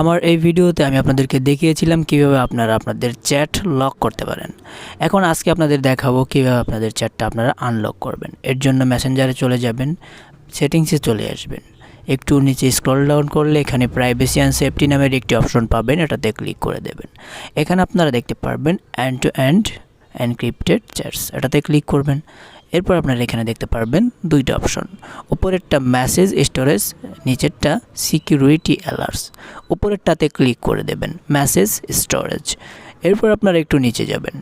আমার এই ভিডিওতে আমি আপনাদেরকে দেখিয়েছিলাম কীভাবে আপনারা আপনাদের চ্যাট লক করতে পারেন। এখন আজকে আপনাদের দেখাবো কীভাবে আপনাদের চ্যাটটা আপনারা আনলক করবেন। এর জন্য মেসেঞ্জারে চলে যাবেন, সেটিংসে চলে আসবেন। একটু নিচে স্ক্রল ডাউন করলে এখানে প্রাইভেসি অ্যান্ড সেফটি নামের একটি অপশন পাবেন, এটাতে ক্লিক করে দেবেন। এখানে আপনারা দেখতে পারবেন end to end encrypted chats এটাতে ক্লিক করবেন। এরপর আপনারা এখানে দেখতে পারবেন দুইটা অপশন। উপরেরটা মেসেজ স্টোরেজ নিচেরটা সিকিউরিটি অ্যালার্টস উপরেরটাতে ক্লিক করে দেবেন মেসেজ স্টোরেজ এরপর আপনারা একটু নিচে যাবেন।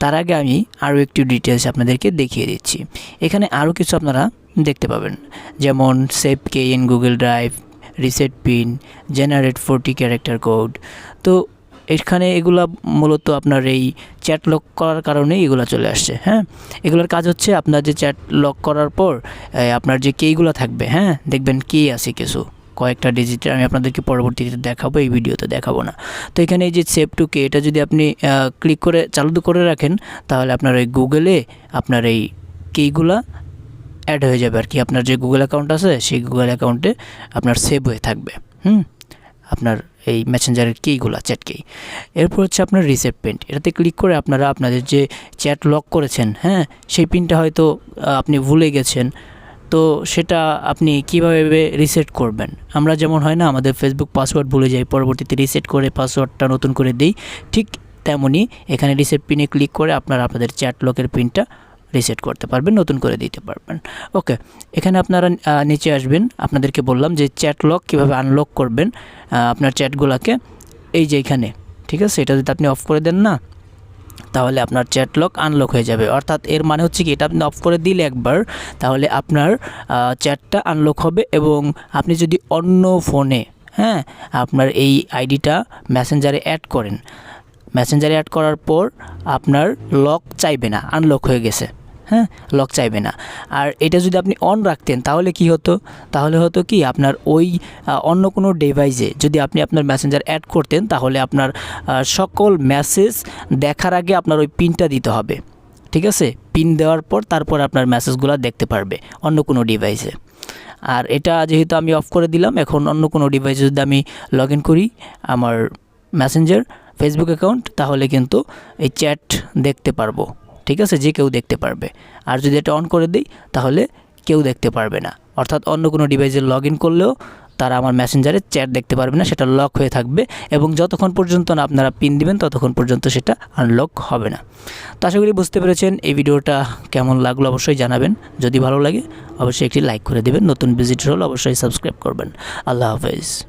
তার আগে আমি আরও একটু ডিটেলস আপনাদেরকে দেখিয়ে দিচ্ছি। এখানে আরও কিছু আপনারা দেখতে পাবেন। যেমন save key in Google Drive reset PIN generate forty character code তো এখানে এগুলা মূলত আপনার এই চ্যাট লক করার কারণেই এগুলো চলে আসছে হ্যাঁ? এগুলোর কাজ হচ্ছে আপনার যে চ্যাট লক করার পর আপনার যে কেইগুলো থাকবে হ্যাঁ? দেখবেন কে আছে কিছু, কয়েকটা ডিজিটের আমি আপনাদেরকে পরবর্তীতে দেখাবো, এই ভিডিওতে দেখাবো না। তো এখানে এই যে সেভ টু কে এটা যদি আপনি ক্লিক করে, চালু করে রাখেন, তাহলে আপনার ওই গুগলে আপনার এই কেইগুলা অ্যাড হয়ে যাবে আর কি। আপনার যে গুগল অ্যাকাউন্ট আছে, সেই গুগল অ্যাকাউন্টে আপনার সেভ হয়ে থাকবে, হুম? আপনার এই মেসেঞ্জারের কিগুলো চ্যাট কি এরপর হচ্ছে আপনার রিসেট পেন্ট এটাতে ক্লিক করে আপনারা আপনাদের যে চ্যাট লক করেছেন হ্যাঁ সেই পিনটা হয়তো আপনি ভুলে গেছেন। তো সেটা আপনি কীভাবে রিসেট করবেন? আমরা যেমন হয় না, আমাদের ফেসবুক পাসওয়ার্ড ভুলে যাই, পরবর্তীতে রিসেট করে পাসওয়ার্ডটা নতুন করে দিই, ঠিক তেমনই এখানে রিসেট পিনে ক্লিক করে আপনারা আপনাদের চ্যাট লকের পিনটা রিসেট করতে পারবেন, নতুন করে দিতে পারবেন। ওকে এখানে আপনারা নিচে আসবেন। আপনাদেরকে বললাম যে চ্যাট লক কীভাবে আনলক করবেন আপনার চ্যাটগুলোকে এই যে এখানে, ঠিক আছে? এটা যদি আপনি অফ করে দেন না, তাহলে আপনার চ্যাট লক আনলক হয়ে যাবে। অর্থাৎ এর মানে হচ্ছে কি, এটা আপনি অফ করে দিলে একবার, তাহলে আপনার চ্যাটটা আনলক হবে এবং আপনি যদি অন্য ফোনে হ্যাঁ আপনার এই আইডিটা মেসেঞ্জারে অ্যাড করেন মেসেঞ্জারে অ্যাড করার পর আপনার লক চাইবে না আনলক হয়ে গেছে। হ্যাঁ লক চাইবে না। আর এটা যদি আপনি অন রাখতেন, তাহলে কি হতো? তাহলে হতো কি, আপনার ওই অন্য কোনো ডিভাইসে যদি আপনি আপনার মেসেঞ্জার অ্যাড করতেন, তাহলে আপনার সকল মেসেজ দেখার আগে আপনার ওই পিনটা দিতে হবে। ঠিক আছে? পিন দেওয়ার পর তারপর আপনার মেসেজগুলো দেখতে পারবে, অন্য কোনো ডিভাইসে আর এটা যেহেতু আমি অফ করে দিলাম, এখন অন্য কোনো ডিভাইসে যদি আমি লগ ইন করি, আমার মেসেঞ্জার ফেসবুক অ্যাকাউন্ট তাহলে কিন্তু এই চ্যাট দেখতে পারব। ঠিক আছে? যে কেউ দেখতে পারবে। আর যদি এটা অন করে দিই, তাহলে কেউ দেখতে পারবে না। অর্থাৎ অন্য কোনো ডিভাইসে লগ করলেও তারা আমার মেসেঞ্জারে চ্যাট দেখতে পারবে না, সেটা লক হয়ে থাকবে এবং যতক্ষণ পর্যন্ত না আপনারা পিন দিবেন, ততক্ষণ পর্যন্ত সেটা আনলক হবে না। তো আশা করি বুঝতে পেরেছেন এই ভিডিওটা কেমন লাগল অবশ্যই জানাবেন। যদি ভালো লাগে, অবশ্যই একটি লাইক করে দেবেন। নতুন ভিজিটর হলে অবশ্যই সাবস্ক্রাইব করবেন। আল্লাহ হাফেজ।